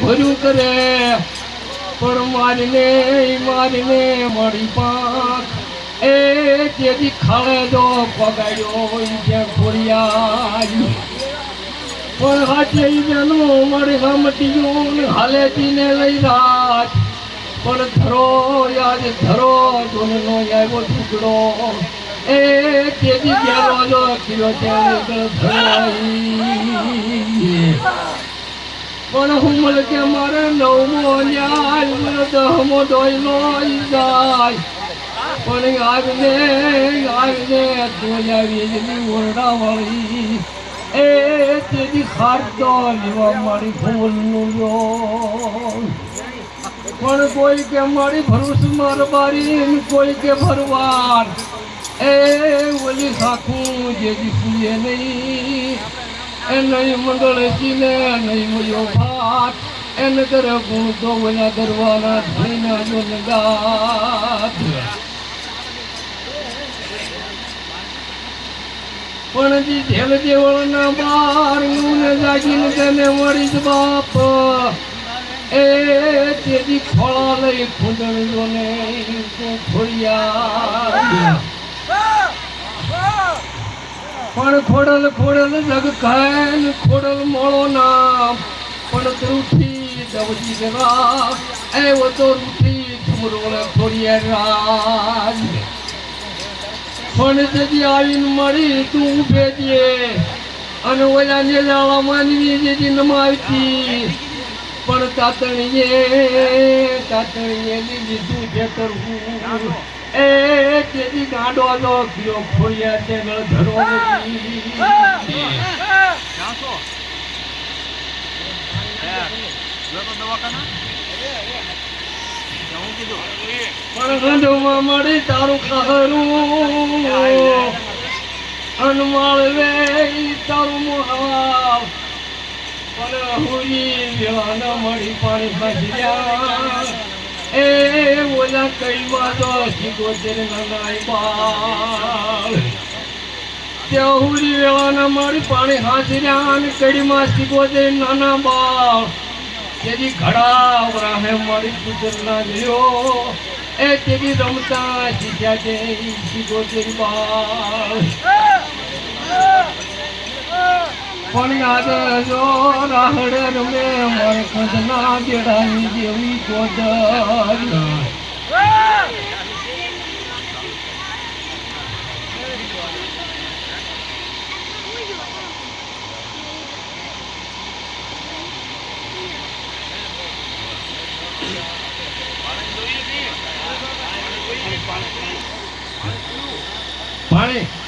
ભર્યું કરે. પણ મારીને મારીને મળી પાક. એ તેથી ખાડે દો પગાડ્યો ત્યાં ખોડિયા પણ હાથે બેનો મારી ગામટીયું હાલેથી ને લઈ રાત. પણ ધરો યાદ ધરો ધૂનનો આવ્યો ટુકડો એ તેથી ગેરો કિલો ત્યાં ધરાઈ. પણ હું કે મારે નવમો ન્યાય મને દહમો જાય પણ આવીને તું આવી જલી ઓરડા વાળી એ તેથી ખાતો લેવા મારી ભૂલનું પણ કોઈ કે મારી ભરૂસ મારબારી કોઈ કે ભરવાડ. એ ઓલી સાખું જે દીપુએ નહીં. નહીં મંગળ ચીને નહીં મળ્યો ભાત. એને કરે ગુણ તો ઓલા દરવાના થઈને જો પણ જી ઢેલ દેવળના બાર ને જાગીને તેને મળી જ બાપ. એ તેથી ખોળા લઈ ખુંદણ જોને ખોડિયા પણ ખોડલ ખોડલ જગ ખાયલ ખોડલ મોળો નામ. પણ ત્રુઠી દવજી દેવા. એવો તો રૂઠી ઠુમરોળ ખોડીએ રાજ પણ જેથી આવીને મળી તું ભેજે અને ઓલા નેજાળા માનવી જેથી નમાવતી પણ તાતણીએ તાતણીએ લીધી તું કરવું. એ તેથી ગાંડો નો કયો ખોયા છે ધરો પણ ગંધમાં મળી તારું ખરું. અનમાળ વે તારું મોહાવ. પણ હુઈ ન મળી પાણી ભજ્યા. એ ઓલા કઈમાં તો સિગોતેર નનાઈ બાળ. ત્યાં હુરી વેળાના મારી પાણી હાજર્યા અને કડીમાં સિગોતેર નાના બાળ. તેની ઘડા વરાહે મળી પુત્ર ના ગયો એ તેની રમતા શીખ્યા તે સિગોતેર બાળ. પણ. જો રાહડે રમે મરકતના બેડાની જેવી ગોદર પાણી